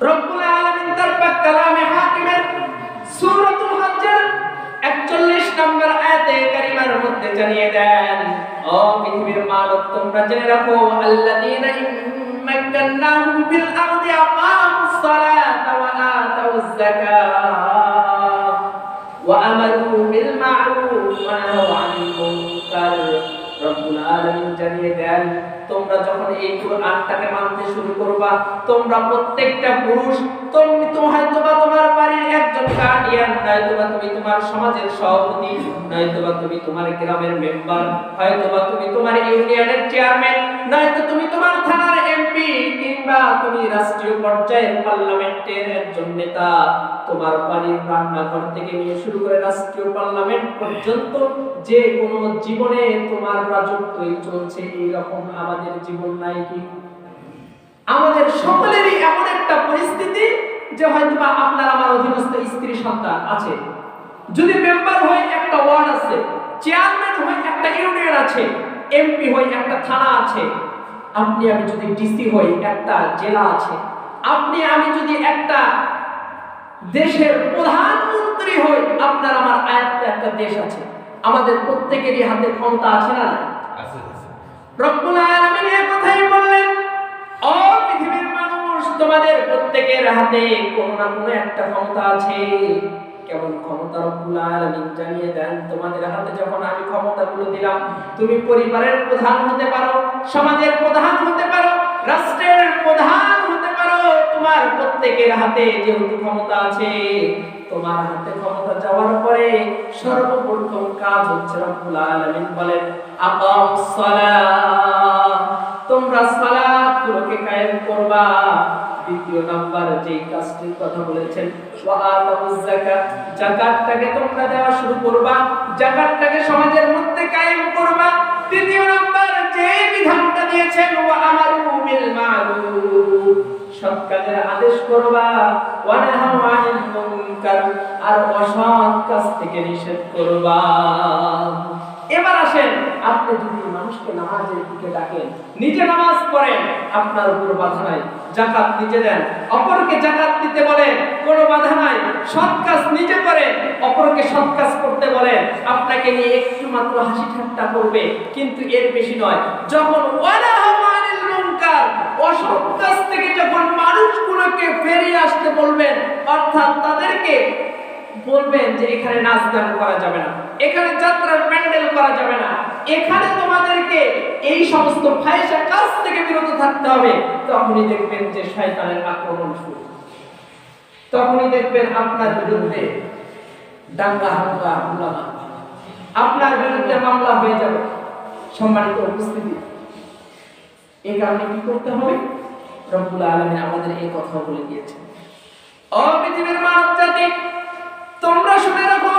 রব্বুল আলামিন তার পাক কালামে হাকিমের সূরাতুল হজ্জের 41 নম্বর আয়াতে কারিমার মধ্যে জানিয়ে দেন ও পৃথিবীর মানব তোমরা জেনে রাখো আল্লাযীনা ইম্মাক্কান্নাহুম ফিল আরদি আকামুস সালাতা ওয়া আতাউজ যাকাত ওয়া আমারু বিল মা'রুফ ওয়া নাহাউ আনিল মুনকার রব্বুল আলামিন জানিয়ে দেন তোমরা যখন এই কোরআনটাকে মানতে শুরু করবা, তোমরা প্রত্যেকটা পুরুষ, তুমি হয়তো বা তোমার বাড়ির একজন গার্ডিয়ান নয়তো বা তুমি তোমার সমাজের সভাপতি নয়তো বা তুমি তোমার গ্রামের মেম্বার হয়তো বা তুমি তোমার ইউনিয়নের চেয়ারম্যান নয়তো তুমি তোমার কিংবা তুমি রাষ্ট্রীয় পর্যায়ের পার্লামেন্টের একজন নেতা, তোমার বাড়ির রান্নাঘর থেকে নিয়ে শুরু করে রাষ্ট্রীয় পার্লামেন্ট পর্যন্ত যে কোনো জীবনে তোমার রাজত্বই চলছে এইরকম আমাদের জীবন নাই কি? আমাদের সকলেরই এমন একটা পরিস্থিতি যে হয়তো বা আপনার আমার অধীনস্থ স্ত্রী সন্তান আছে। যদি মেম্বার হয়ে একটা ওয়ার্ড আছে চেয়ারম্যান হয়ে একটা ইউনিয়ন আছে এমপি হয়ে একটা থানা আছে আপনি আমি যদি ডিসি হই একটা জেলা আছে আপনি আমি যদি একটা দেশের প্রধানমন্ত্রী হই আপনার আমার আয়ত্ত একটা দেশ আছে। আমাদের প্রত্যেকেরই হাতে ক্ষমতা আছে না রব্বুল আলামিন এই কথাই বললেন ও পৃথিবীর মানুষ তোমাদের প্রত্যেকের হাতে কোনো না কোনো একটা ক্ষমতা আছে। কেমন ক্ষমতা রব্বুল আলামিন জানিয়ে দেন তোমাদের হাতে যখন আমি ক্ষমতাগুলো দিলাম তুমি পরিবারের প্রধান হতে পারো। সমাজের প্রধান হতে পারো, রাষ্ট্রের প্রধান হতে পারো, তোমার প্রত্যেকের হাতে যেহেতু ক্ষমতা আছে, তোমার হাতে ক্ষমতা যাওয়ার পরে সর্বপ্রথম কাজ হচ্ছে রব্বুল আলামিন বলেন আকামুস সালাহ তোমরা সালাত গুলোকে কায়েম করবা। দ্বিতীয় নাম্বার যে কাজটির কথা বলেছেন, ওয়া আতাউজ যাকাত। যাকাতটাকে তোমরা দেওয়া শুরু করবা, যাকাতটাকে সমাজের মধ্যে কায়েম করবা। তৃতীয় নাম্বার যে বিধানটা কাজের আদেশ করবা ওয়া নাহাউ আনিল মুনকার, আর অসৎ থেকে নিষেধ করবা। এবার আসেন, আপনি যদি মানুষকে নামাজের দিকে ডাকেন। নিজে নামাজ পড়েন, আপনার উপর বাধা নাই। জাকাত নিজে দেন। অপরকে জাকাত দিতে বলেন, কোনো বাধা নাই। সৎ কাজ নিজে করেন অপরকে সৎ কাজ করতে বলেন। আপনাকে নিয়ে একটু মাত্র হাসি ঠাট্টা করবে, কিন্তু এর বেশি নয়। যখন অসৎ থেকে যখন মানুষগুলোকে ফেরিয়ে আসতে বলবেন, অর্থাৎ তাদেরকে বলবেন যে এখানে নাচ গান করা যাবে না, এখানে যাত্রার প্যান্ডেল করা যাবে না এখানে তোমাদেরকে এই সমস্ত ফায়সা কাজ থেকে বিরত থাকতে হবে। তখনই দেখবেন যে শয়তানের আক্রমণ শুরু। তখনই দেখবেন আপনার বিরুদ্ধে দাঙ্গা হাঙ্গা হাঙ্গামা আপনার বিরুদ্ধে মামলা হয়ে যাবে। সম্মানিত উপস্থিতি এই কারণে কি করতে হবে? রব্বুল আলামিন আমাদের এই কথা বলে দিয়েছেন। ও পৃথিবীর মানব জাতি, তোমরা শুনে রাখো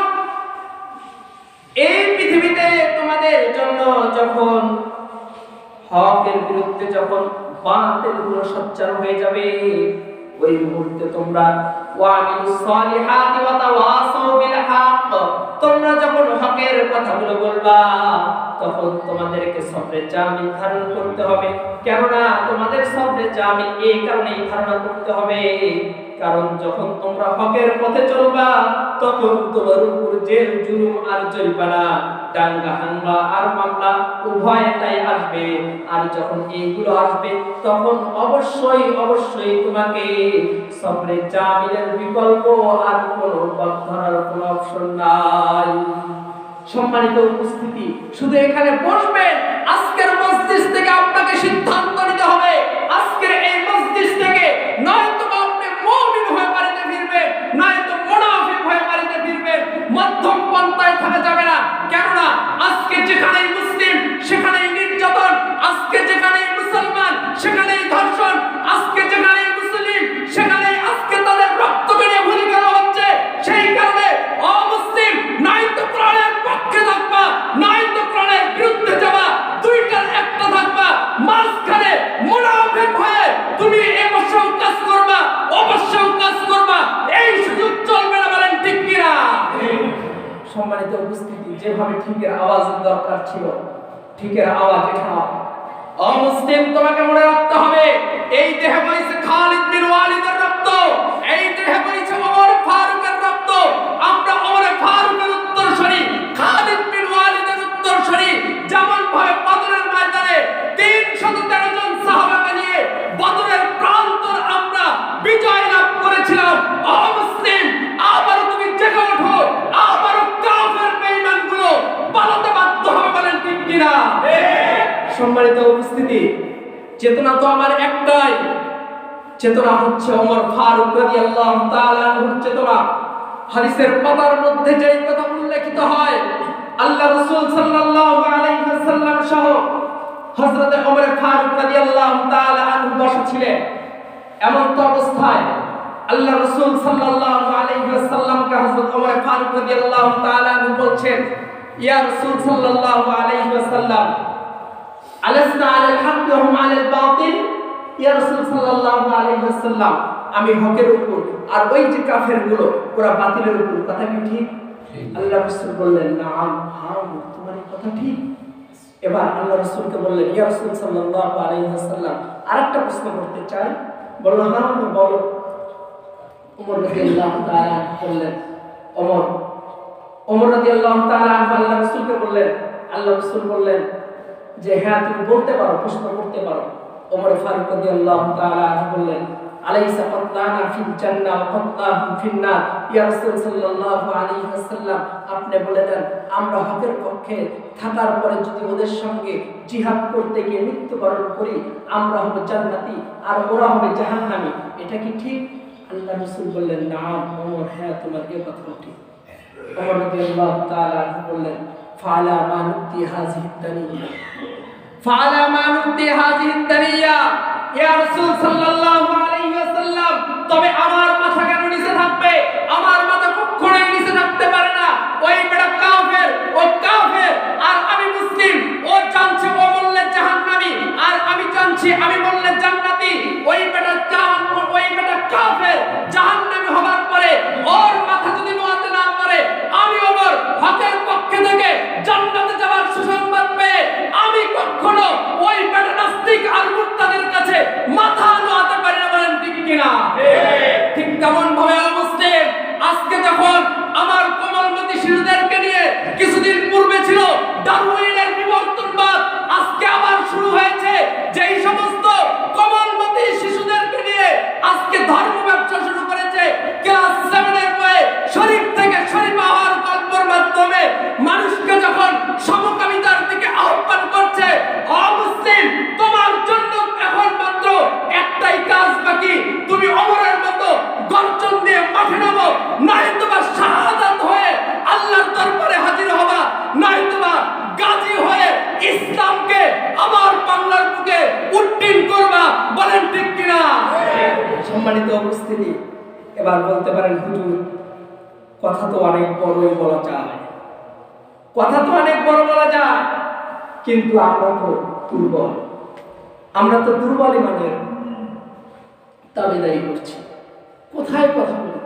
এই পৃথিবীতে তোমাদের জন্য যখন হকের বিরুদ্ধে যখন বাতিলগুলো সচ্চার হয়ে যাবে, ওই মুহূর্তে তোমরা তোমরা যখন হকের কথাগুলো বলবা, তখন তোমাদেরকে সবরে জামিন ধারণ করতে হবে। কেননা তোমাদের সবরে জামিন এই কারণেই ধারণা করতে হবে। কারণ যখন তোমরা হকের পথে চলবা, তখন তোমার উপর জেল, জুলুম আর জরিমানা, দাঙ্গা হাঙ্গা আর মামলা উভয়টাই আসবে। আর যখন এইগুলো আসবে, তখন অবশ্যই অবশ্যই তোমাকে সবরে জামিনের বিকল্প আর কোনো পথ ধরার কোনো অপশন নাই। সম্মানিত উপস্থিতি, শুধু এখানে বসবেন আজকের মসজিদ থেকে আপনাকে সিদ্ধান্ত নিতে হবে আজকের এই মসজিদ থেকে নয়তো বা আপনি মুমিন হয়ে বাড়িতে ফিরবেন নয়তো মুনাফিক হয়ে বাড়িতে ফিরবেন মধ্যম পন্থায় থাকা যাবে না কেননা আজকে যেখানেই মুসলিম সেখানেই নির্যাতন আজকে যেখানেই মুসলমান সেখানেই ধর্ষণ আজকে যেখানেই মুসলিম সেখানেই আজকে তাদের রক্তকে নিয়ে ভুলি করা হচ্ছে সেই কারণে অমুসলিম নাই তো কোরআনের পক্ষে থাকবা নাই তো কোরআনের বিরুদ্ধে যাবা দুইটার একটা থাকবা মাঝখানে মুনাফিক হয়ে তুমি অবশ্যই কাজ করবা অবশ্যই কাজ করবা এই সুযোগ চলবে না বলেন ঠিক কিনা সম্মানিত উপস্থিতি যেভাবে ঠিকের আওয়াজ দরকার ছিল, ঠিকের আওয়াজ এখানে অমুসলিম, তোমাকে মনে রাখতে হবে, এই দেহে বইছে খালিদ বিন ওয়ালিদের চেতনা তো আমার একটাই। চেতনা হচ্ছে ওমর ফারুক রাদিয়াল্লাহু তাআলা চেতনা। হাদিসের পাতার মধ্যে যে কথা উল্লেখিত হয়, আল্লাহ রাসূল সাল্লাল্লাহু আলাইহি ওয়াসাল্লাম সহ হযরত ওমর ফারুক রাদিয়াল্লাহু তাআলা আনহু বসা ছিলেন এমন তো অবস্থায় আল্লাহ রাসূল সাল্লাল্লাহু আলাইহি ওয়াসাল্লামকে হযরত ওমর ফারুক রাদিয়াল্লাহু তাআলা আনহু বলছেন, ইয়া রাসূল সাল্লাল্লাহু আলাইহি ওয়াসাল্লাম আলাসনা আলাল হক ওয়া হুম আলাল বাতিল। ইয়া রাসূল সাল্লাল্লাহু আলাইহি ওয়াসাল্লাম আমি হকের উপর আর ওই যে কাফেরগুলো ওরা বাতিলের উপর কথা কি ঠিক? আল্লাহ রাসূল বললেন নাম হ্যাঁ তোমার কথা ঠিক? এবার আল্লাহ রাসূলকে বললেন ইয়া রাসূল সাল্লাল্লাহু আলাইহি ওয়াসাল্লাম আরেকটা প্রশ্ন করতে চাই। বলল হ্যাঁ বলো। ওমর রাদিয়াল্লাহু তাআলা বললেন ওমর। ওমর রাদিয়াল্লাহু তাআলা আল্লাহ রাসূলকে বললেন আল্লাহ রাসূল বললেন যে হ্যাঁ তুমি বলতে পারো প্রশ্ন করতে পারো। ওমর ফারুক রাদিয়াল্লাহু তাআলা বললেন, আলাইসা কাতলানা ফিল জান্নাহ ওয়া কাতলাহুম নার। ইয়া রাসূল সাল্লাল্লাহু আলাইহি আপনি বলে দেন, আমরা হকের পক্ষে থাকার পরে যদি ওদের সঙ্গে জিহাদ করতে গিয়ে মৃত্যুবরণ করি, আমরা হব জান্নাতি আর ওরা হবে জাহান্নামী। এটা কি ঠিক? আল্লাহ রাসূল বললেন না ওমর হ্যাঁ তোমার এই কথা ঠিক। ওমর রাদিয়াল্লাহু তাআলা বললেন তবে আমার মাথা কেন নিচে থাকবে? আমার মাথা নিচে থাকতে পারে না। ওই বেটা আর আমি মুসলিম। ও জানছে ও বললে জাহান্নামী, আর আমি জানছি আমি বললে জান্নাতি। ওই বেটা জাহান ওই বেটা কাফের, জাহান্নামী হবার পরে ওর মাথা যদি নোয়াতে না পারে আমি ওমর হকের পক্ষে থেকে জান্নাতে যাওয়ার সুসংবাদ পেয়ে আমি কখনো ওই বেটা নাস্তিক আর কাছে মাথা নোয়াতে পারে না বলেন ঠিক কিনা? ঠিক। তেমন ভাবে এবার বলতে পারেন, হুজুর, কথা তো অনেক বড়ই বলা যায়। কথা তো অনেক বড় বলা যায়, কিন্তু আমরা তো দুর্বল। আমরা তো দুর্বল ইমানের দাবিদারি করছি। কোথায় কথা বলব?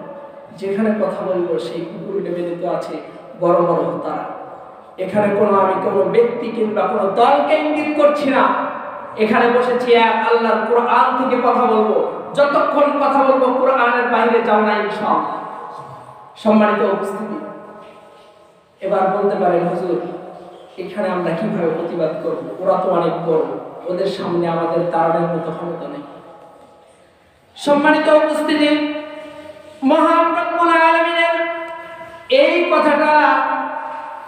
যেখানে কথা বলব, সেই কুকুর নিবেদিত আছে বড় বড় তারা। এখানে কোনো আমি কোনো ব্যক্তি কিংবা কোনো দলকে ইঙ্গিত করছি না। এখানে বসেছি এক আল্লাহর কোরআন থেকে কথা বলব। যতক্ষণ কথা বলব, কোরআনের বাইরে যাও না, ইনশাআল্লাহ। সম্মানিত উপস্থিতি, এবার বলতে পারেন, হুজুর, এখানে আমরা কীভাবে প্রতিবাদ করব? ওরা তো অনেক বড়, ওদের সামনে আমাদের দাঁড়ানোর মতো ক্ষমতা নেই। সম্মানিত উপস্থিতি মহান রব্বুল আলামিনের এই কথাটা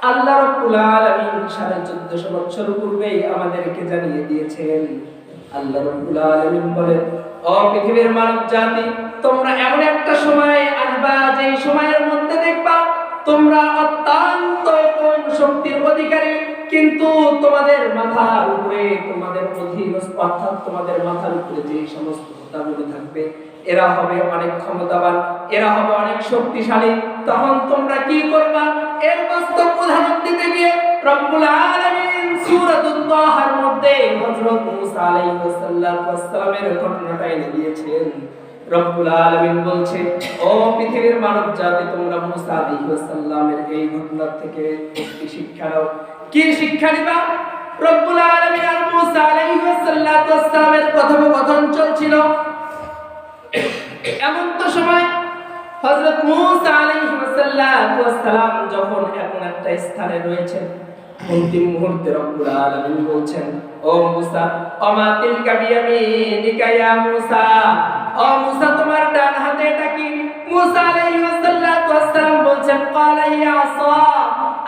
আল্লাহ রব্বুল আলামিন সাড়ে চোদ্দশো বছর পূর্বেই আমাদেরকে জানিয়ে দিয়েছেন। আল্লাহ রব্বুল আলামিন বলেন ও পৃথিবীর মানব জাতি, তোমরা এমন একটা সময় আসবা যে সময়ের মধ্যে দেখবা তোমরা অত্যন্ত কম শক্তির অধিকারী, কিন্তু তোমাদের মাথার উপরে, তোমাদের অধীন অর্থাৎ তোমাদের মাথার উপরে যে সমস্ত হোতাগুলি থাকবে, এরা হবে অনেক ক্ষমতাবান, এরা হবে অনেক শক্তিশালী। তখন তোমরা কি করবা? এর বাস্তব উদাহরণ দিতে গিয়ে রব্বুল সূরাতুল তাহার মধ্যে হযরত মুসা আলাইহিস সালামের ঘটনাটা এনে দিয়েছেন। রব্বুল আলামিন বলছে ও পৃথিবীর মানব জাতি তোমরা মুসা আলাইহিস সালামের এই ঘটনা থেকে একটি শিক্ষা নাও। কি শিক্ষা নিবা? রব্বুল আলামিন আর মুসা আলাইহিস সালামের কথোপকথন চলছিল। এমন তো সময় হযরত মুসা আলাইহিস সালাম যখন এমন একটা স্থানে রয়েছেন অন্তিম মুহূর্তে রব্বুল আলামিন বলছেন, ও মুসা, অমা তিলকা বিয়ামিনিকা ইয়া মুসা? ও মুসা, তোমার ডান হাতে এটা কি? মুসা আলাইহিস সালাম বলছেন, ক্বালা ইয়া আসা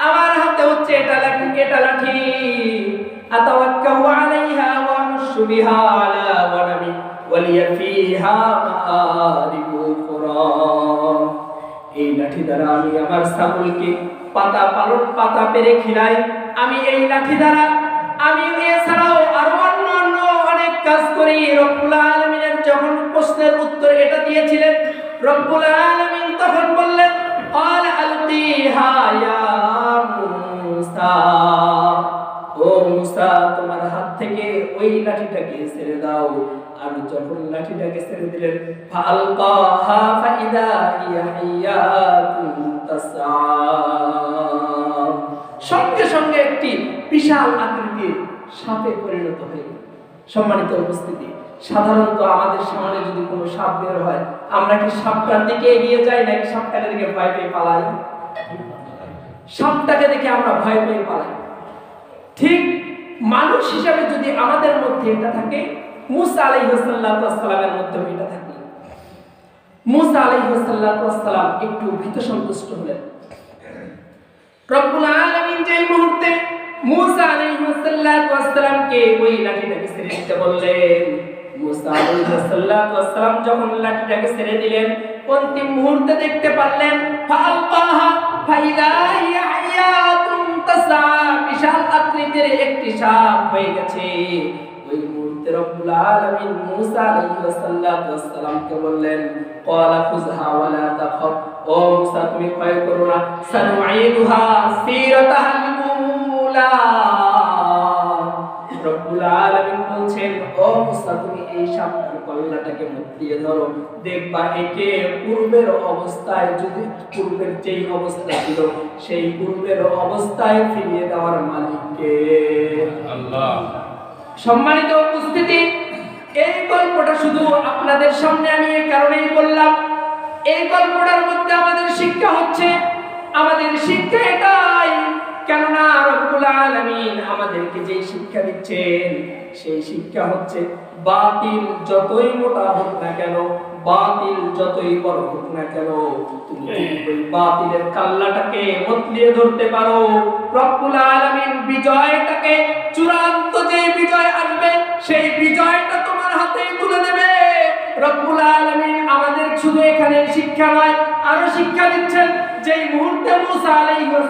আমার হাতে হচ্ছে এটা লাঠি এটা লাঠি। আতাওয়াক্কাহু আলাইহা ওয়া আনশু বিহা আলা ওয়ানামি ওয়ালিয়া ফিহা মাআরিবু উখরা এই লাঠি দ্বারা আমি আমার ছাগলকে পাতা পালন, পাতা পেরে খিলাই আমি এই লাঠি দ্বারা, আমি এছাড়াও আরও অন্য অন্য অনেক কাজ করি। রব্বুল আলমিনের যখন প্রশ্নের উত্তর এটা দিয়েছিলেন, রব্বুল আলমিন তখন বললেন অল আলতিহা ইয়া মুসা ও মুসা তোমার হাত থেকে ওই লাঠিটাকে ছেড়ে দাও। আর যখন লাঠিটাকে ছেড়ে দিলেন ফালকাহা ফাইদা ইয়া হিয়াতুন তাসআ। সঙ্গে সঙ্গে একটি বিশাল আকৃতির সাপে পরিণত হয়ে। সম্মানিত উপস্থিতি, সাধারণত আমাদের সামনে যদি কোনো সাপ বের হয়, আমরা কি সাপটার দিকে এগিয়ে যাই নাকি সাপটাকে দেখে ভয় পেয়ে পালাই? সাপটাকে দেখে আমরা ভয় পেয়ে পালাই। ঠিক মানুষ হিসাবে যদি আমাদের মধ্যে এটা থাকে, মুসা আলাইহিসসালামের মধ্যে এটা থাকে। মুসা আলাইহিসসালাম একটু ভীত সন্তুষ্ট হলেন। রব্বুল আলামিন যে মুহূর্তে মুসা আলাইহিসসালামকে ওই লাঠিটাকে ছেড়ে দিতে বললেন। মুসা আলাইহিসসালাম যখন লাঠিটাকে ছেড়ে দিলেন, অন্তিম মুহূর্তে দেখতে পারলেন ফালকাহা ফাইদা হিয়া হায়াতুন তাসা, বিশাল আকৃতির একটি সাপ হয়ে গেছে। রব্বুল আলামিন মুসা আলাইহিস সালামকে বললেন, ক্বালা খুযহা ওয়ালা তাখাফ। ও মুসা, তুমি ভয় করো না। সানুঈদুহা সিরাতাহাল উলা। রব্বুল আলামিন বলছেন, ও মুসা, তুমি এই সাপটার কল্লাটাকে মুখ দিয়ে ধরো। দেখবা একে পূর্বের অবস্থায় যদি পূর্বের যেই অবস্থা ছিল, সেই পূর্বের অবস্থায় ফিরিয়ে দেওয়ার মালিককে। আল্লাহ সম্মানিত উপস্থিতি, এই গল্পটা শুধু আপনাদের সামনে আমি এই কারণেই বললাম, এই গল্পটার মধ্যে আমাদের শিক্ষা হচ্ছে, আমাদের শিক্ষা এটাই কেননা রব্বুল আলামিন আমাদেরকে যে শিক্ষা দিচ্ছেন সেই শিক্ষা হচ্ছে বাতিল যতই মোটা হোক না কেন বাতিল যতই বড় হোক না কেন তুমি ওই বাতিলের কাল্লাটাকে মতলিয়ে ধরতে পারো। রব্বুল আলামিন বিজয়টাকে চূড়ান্ত যে বিজয় আসবে সেই বিজয়টা তোমার হাতে তুলে দেবে। রব্বুল আলামিন আমাদের শুধু এখানে শিক্ষা নয়, আরও শিক্ষা দিচ্ছেন। যেই মুহূর্তে মুসা আলাইহিস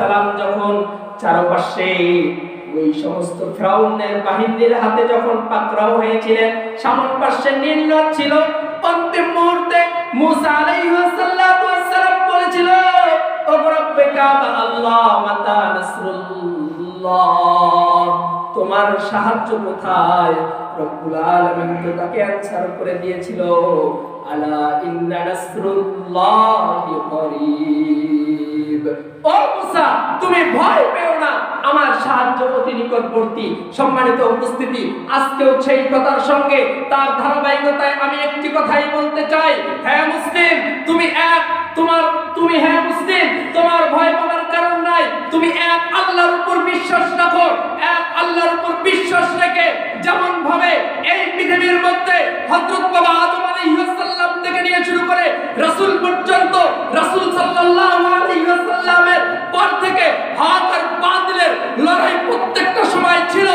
সালাম যখন চারপাশে ওই সমস্ত ফ্রাউনের বাহিনীর হাতে যখন পাকড়াও হয়েছিলেন, সামন পাশে নীল ছিল, অন্তিম মুহূর্তে মুসা আলাইহিস সালাম বলেছিল ও রব্বে কাবা আল্লাহ মাতা নাসরুল্লাহ। তোমার সাহায্য কোথায়? রব্বুল আলামিন তো তাকে অ্যানসার করে দিয়েছিল, আলা ইন্না নাসরুল্লাহি করিব। ও মুসা, তুমি ভয় পেও না, আমার সাহায্য অতি নিকটবর্তী, সম্মানিত উপস্থিতি, আজকেও সেই কথার সঙ্গে, তার ধারাবাহিকতায় আমি একটি কথাই বলতে চাই। হ্যাঁ মুসলিম, তুমি এক, তোমার, তুমি হ্যাঁ মুসলিম, তোমার ভয় পাওয়ার কারণ নাই, তুমি এক, আল্লাহর উপর বিশ্বাস রাখো এক আল্লাহর উপর বিশ্বাস রেখে যেমন ভাবে এই পৃথিবীর মধ্যে হযরত বাবা আদম আলাইহিস সালাম থেকে নিয়ে শুরু করে রাসূল পর্যন্ত, রাসূল সাল্লাল্লাহু আলাইহি ওয়াসাল্লামের পর থেকে হক আর বাতিলের লড়াই প্রত্যেকটা সময় ছিল,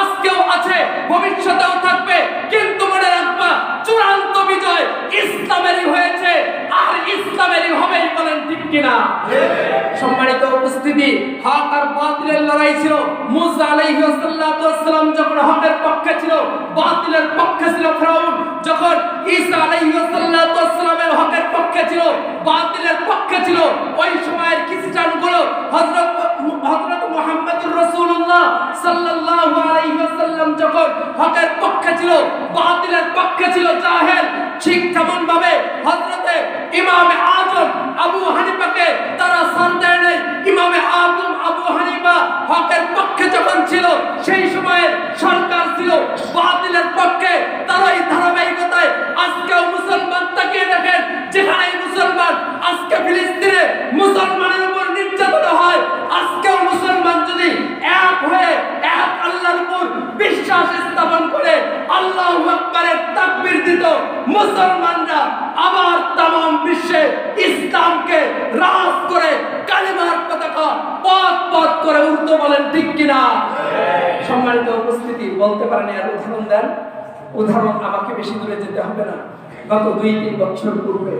আজকেও আছে, ভবিষ্যতেও থাকবে, কিন্তু মনে রাখবা চূড়ান্ত বিজয় ইসলামেরই হয়েছে আর ইসলামেরই হবেই বলেন ঠিক কিনা? সম্মানিত উপস্থিতি, হক আর বাতিলের লড়াই ছিল। মুসা যখন হকের পক্ষে ছিল, বাতিলের পক্ষে ছিল ফিরাউন। যখন ঈসা সালামের হকের পক্ষে ছিল, বাতিলের পক্ষে ছিল, ওই সময়ের খ্রিস্টানগুলো হযরত হযরত মুহাম্মদুর রাসূলুল্লাহ সাল্লাল্লাহু আলাইহি ওয়াসাল্লাম যখন হকের পক্ষে ছিল, বাতিলের পক্ষে ছিল জাহেল। ঠিক তেমন ভাবে হযরতে ইমামে আজম আবু হানিফাকে তারা সান দেয় নাই। ইমামে আজম আবু হানিফা হকের পক্ষে যখন ছিল, সেই সময়ের সরকার ছিল, বাতিলের পক্ষে। তার এই ধারাবাহিকতায় আজকেও মুসলমান তাকিয়ে দেখেন যেখানে মুসলমান আজকে ফিলিস্তিনে মুসলমানের উপর নির্যাতন হয়, আজকেও মুসলমান যদি এক হয়ে আল্লাহর উপর বিশ্বাস স্থাপন করে আল্লাহ আকবরের তাকবীর দিত। মুসলমানরা আবার তাম বিশ্বে ইসলামকে রাজ করে কালিমার পতাকা পথ পথ করে উর্দু বলেন ঠিক কিনা? সম্মানিত উপস্থিতি বলতে পারেন আর উদাহরণ দেন। উদাহরণ আমাকে বেশি দূরে যেতে হবে না। গত দুই তিন বছর পূর্বে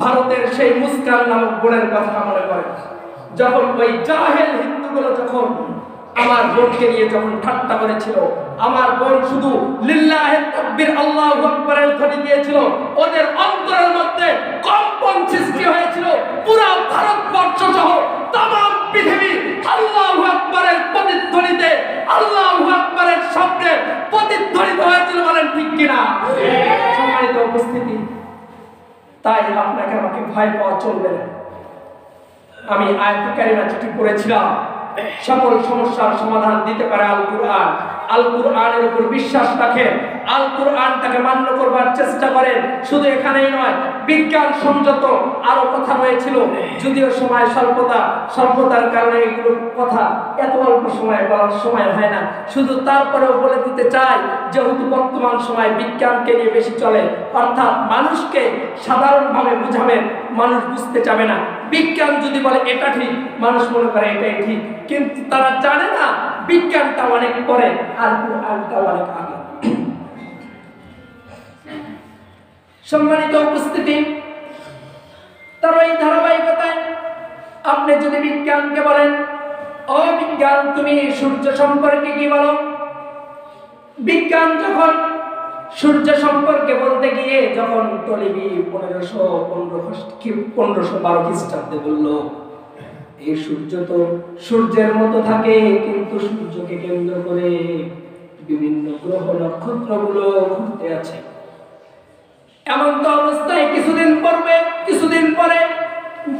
ভারতের সেই মুস্কান নামক বোনের কথা মনে করে যখন ওই জাহেল হিন্দুগুলো যখন আমার বোনকে নিয়ে যখন ঠাট্টা করেছিল, আমার বোন শুধু লিল্লাহে তাকবীর আল্লাহু আকবারের ধ্বনি দিয়েছিল। ওদের অন্তরের মধ্যে কম্পন সৃষ্টি হয়েছিল। পুরো ভারতবর্ষ সহ তাম পৃথিবী আল্লাহু আকবারের প্রতিধ্বনিতে, আল্লাহু আকবারের শব্দে প্রতিধ্বনিত হয়েছিল বলেন ঠিক কিনা? সম্মানিত উপস্থিতি, তাই আপনাকে আমাকে ভয় পাওয়া চলবে না। আমি আয়াতিকারীরা চিঠি পড়েছিলাম। সকল সমস্যার সমাধান দিতে পারে আল কুরআন আল কুরআনের উপর বিশ্বাস রাখেন। আল কুরআনটাকে মান্য করবার চেষ্টা করেন। শুধু এখানেই নয়, বিজ্ঞান সংযত আরও কথা রয়েছিল। যদিও সময় স্বল্পতা, স্বল্পতার কারণে এগুলো কথা এত অল্প সময় বলার সময় হয় না। শুধু তারপরেও বলে দিতে চাই, যেহেতু বর্তমান সময় বিজ্ঞানকে নিয়ে বেশি চলে, অর্থাৎ মানুষকে সাধারণভাবে বুঝাবেন, মানুষ বুঝতে চাবে না। বিজ্ঞান যদি বলে, এটা ঠিক, মানুষ মনে করে, এটাই ঠিক। কিন্তু তারা জানে না বিজ্ঞানটা অনেক পরে, আর কোরআনটা অনেক আগে। সম্মানিত উপস্থিতি, তার এই ধারাবাহিকতায় আপনি যদি বিজ্ঞানকে বলেন ও বিজ্ঞান তুমি সূর্য সম্পর্কে কি বলো? বিজ্ঞান যখন সূর্য সম্পর্কে বলতে গিয়ে যখন টলিবি পনেরোশো পনেরো পনেরোশো বারো খ্রিস্টাব্দে বলল এই সূর্য তো সূর্যের মতো থাকে, কিন্তু সূর্যকে কেন্দ্র করে বিভিন্ন গ্রহ নক্ষত্রগুলো ঘুরতে আছে। এমন তো অবস্থায় কিছুদিন পরবে, কিছুদিন পরে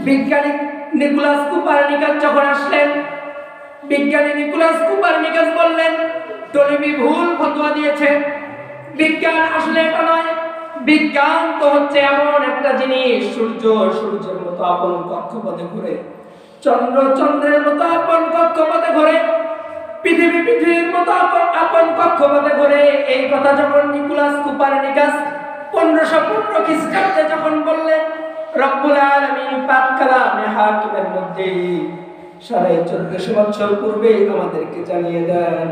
বিজ্ঞানী নিকোলাস কুপারনিকাস যখন আসলেন, বিজ্ঞানী নিকোলাস কুপারনিকাস বললেন টলিবি ভুল ফতোয়া দিয়েছে। বিজ্ঞান আসলে এটা নয়, বিজ্ঞান তো হচ্ছে এমন একটা জিনিস, সূর্য সূর্যের মতো আপন কক্ষপথে ঘুরে চন্দ্র চন্দ্রের মতো আপন কক্ষপথে ঘুরে পৃথিবী পৃথিবীর মতো আপন আপন কক্ষপথে ঘুরে এই কথা যখন নিকোলাস কুপারনিকাস পনেরোশো পনেরো খ্রিস্টাব্দে যখন বললেন রব্বুল আলমিন পাক কালামে হাকিমের মধ্যে সাড়ে চোদ্দশো বছর পূর্বে আমাদেরকে জানিয়ে দেন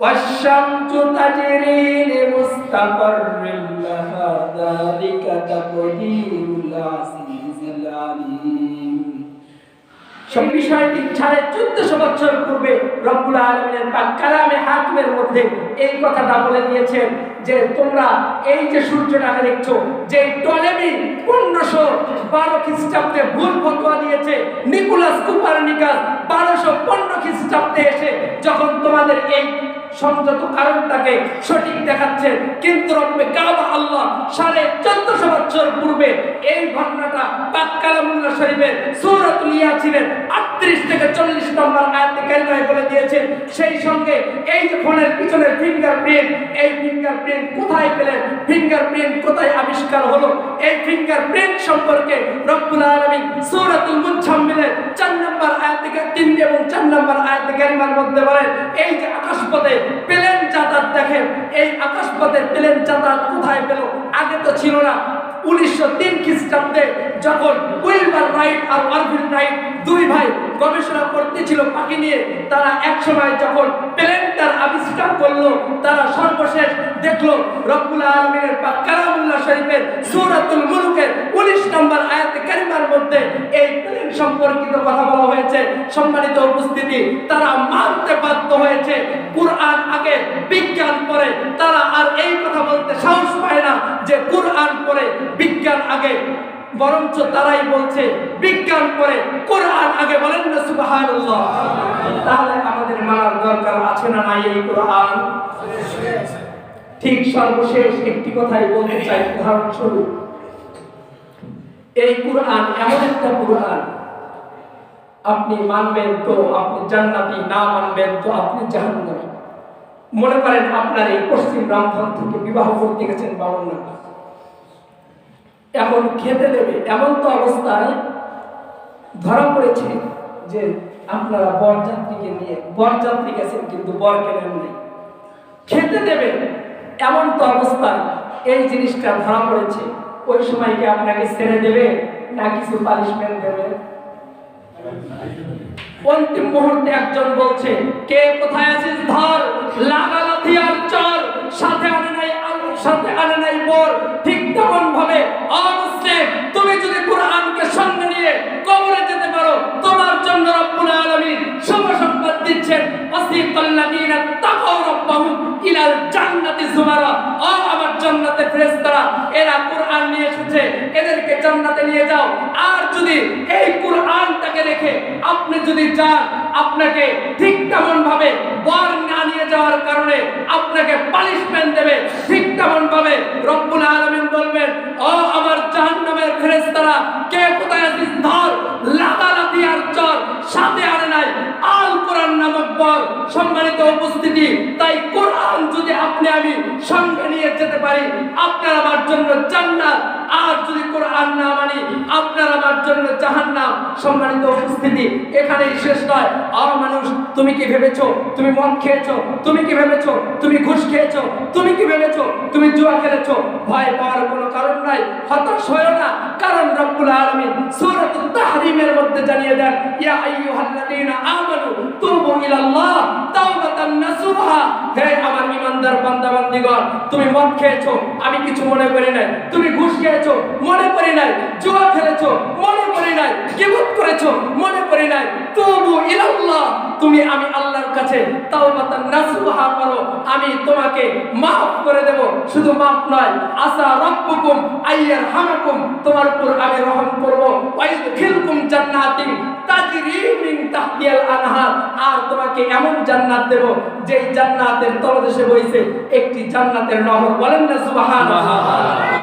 والشمس تجري لمستقر لها ذلك تقدير العزيز العليم বিষয়টি সাড়ে চোদ্দশো বছর পূর্বে বা মধ্যে এই কথাটা বলে যে তোমরা এই যে যে পনেরোশো বারো খ্রিস্টাব্দে ভুল নিকোলাস বারোশো পনেরো খ্রিস্টাব্দে এসে যখন তোমাদের এই সংযত কারণটাকে সঠিক দেখাচ্ছে। কিন্তু রব্বে কাবা আল্লাহ সাড়ে চোদ্দশো বছর পূর্বে এই ঘটনাটা পাক্কালামুল্লাহ শরীফের সৌরতুল ইয়াছিলেন আটত্রিশ থেকে চল্লিশ নম্বর আয়াতে কারিমায় বলে দিয়েছেন সেই সঙ্গে এই যে ফোনের পিছনের ফিঙ্গারপ্রিন্ট এই ফিঙ্গারপ্রিন্ট কোথায় পেলেন ফিঙ্গারপ্রিন্ট কোথায় আবিষ্কার হলো, এই ফিঙ্গারপ্রিন্ট সম্পর্কে রব্বুল আলামিন সূরাতুল মুজাম্মিলের 4 নম্বর থেকে তিন এবং চার নম্বর আয়াত কারিমার মধ্যে বলেন, এই যে আকাশপথে প্লেন যাতায়াত দেখেন, এই আকাশপথে প্লেন যাতায়াত কোথায় পেল? আগে তো ছিল না। উনিশশো তিন খ্রিস্টাব্দে যখন উইলবার রাইট আর অরভিন রাইট দুই ভাই গবেষণা করতেছিল পাখি নিয়ে, তারা এক সময় যখন প্লেনটার আবিষ্কার করল, তারা সর্বশেষ দেখল রব্বুল আলমিনের বা কালামুল্লাহ শরীফের সূরাতুল মুলুকের উনিশ নম্বর আয়াতে কারিমার মধ্যে এই প্লেন সম্পর্কিত কথা বলা হয়েছে। সম্মানিত উপস্থিতি, তারা মানতে বাধ্য হয়েছে। কুরআন আগে বিজ্ঞান পরে, তারা আর এই কথা বরঞ্চ তারাই বলছে, বিজ্ঞান পরে কোরআন আগে বলেন না, সুবহানাল্লাহ। তাহলে আমাদের মানার দরকার আছে না নাই এই কোরআন? ঠিক সর্বশেষ একটি কথাই বলতে চাই, উদাহরণস্বরূপ, এই কোরআন এমন একটা কোরআন, আপনি মানবেন তো আপনি জান্নাতি, না মানবেন তো আপনি জাহান্নামী। মনে করেন আপনার এই পশ্চিম রামধন থেকে বিবাহ করতে গেছেন বাউন্ন এখন খেতে দেবে, এমন তো অবস্থায় ধরা পড়েছে যে আপনারা বরযাত্রীকে নিয়ে, বরযাত্রী গেছেন কিন্তু বর কেনেন নেই। খেতে দেবে এমন তো অবস্থায় এই জিনিসটা ধরা পড়েছে। ওই সময় কি আপনাকে ছেড়ে দেবে না কিছু পানিশমেন্ট দেবে? অন্তিম মুহূর্তে একজন বলছে, কে কোথায় আছিস ধর? লাগা লাথি আর চর, সাথে আনে নাই সাথে আনে নাই বর অমুসলিম তুমি যদি কোরআনকে সঙ্গে নিয়ে কবরে যেতে পারো, তোমার জন্য রব্বুল আলামিন শুভ সংবাদ দিচ্ছেন আসিফাল্লাযীনা তাকাউ রাব্বাহুম ইলাল জান্নাতি যুমারা ও আমার জান্নাতে ফেরেশতারা, এরা কোরআন নিয়ে এসেছে, এদেরকে জান্নাতে নিয়ে যাও। আর যদি এই কোরআনটাকে রেখে আপনি যদি যান আপনাকে ঠিক তেমন ভাবে বর না নিয়ে যাওয়ার কারণে আপনাকে পানিশমেন্ট দেবে। ঠিক তেমন ভাবে রব্বুল আলামিন বলবেন, ও আমার জাহান্নামের ফেরেশতারা, কে কোথায় আছিস ধর লাগালাতি আর চর, সাথে আনে নাই, আল কোরআন নামক বর, সম্মানিত উপস্থিতি, তাই কোরআন যদি আপনি আমি সঙ্গে নিয়ে যেতে পারি, আপনার আমার জন্য জান্নাত, আর যদি কোরআন না মানি, আপনার আমার জন্য জাহান্নাম। সম্মানিত উপস্থিতি, এখানেই শেষ নয়। আর মানুষ, তুমি কি ভেবেছো? তুমি মদ খেয়েছো? তুমি কি ভেবেছো? তুমি ঘুষ খেয়েছো? তুমি কি ভেবেছো? তুমি জুয়া খেলেছো? ভয় পাওয়ার কোনো কারণ নাই, হতাশ হয়েও না। কারণ রব্বুল সূরাতুত তাহরিমের মধ্যে জানিয়ে দেন, ইয়া আইয়ুহাল্লাযীনা আমানু তুবু ইলাল্লাহ তাওবাতান নাসুহা। হে আমার ঈমানদার বান্দা বান্দিগণ তুমি মদ খেয়েছো, আমি কিছু মনে করি নাই। তুমি ঘুষ খেয়েছো, মনে করি নাই। জুয়া খেলেছো, মনে করি নাই। গিবত করেছ, মনে করি নাই। তুবু ইলাল্লাহ তুমি আমি আল্লাহর কাছে তাওবাতান নাসুহা করো, আমি তোমাকে মাফ করে দেব। শুধু মাফ নয় আসা রাব্বুকুম আইয়ার তোমার উপর আমি রহম করব। ওয়াইদখিলকুম জান্নাতিন, তাজরি মিন তাহতিয়াল আনহার। আর তোমাকে এমন জান্নাত দেব, যেই জান্নাতের তলদেশে বইছে, একটি জান্নাতের নহর। বলেন না সুবহানাল্লাহ।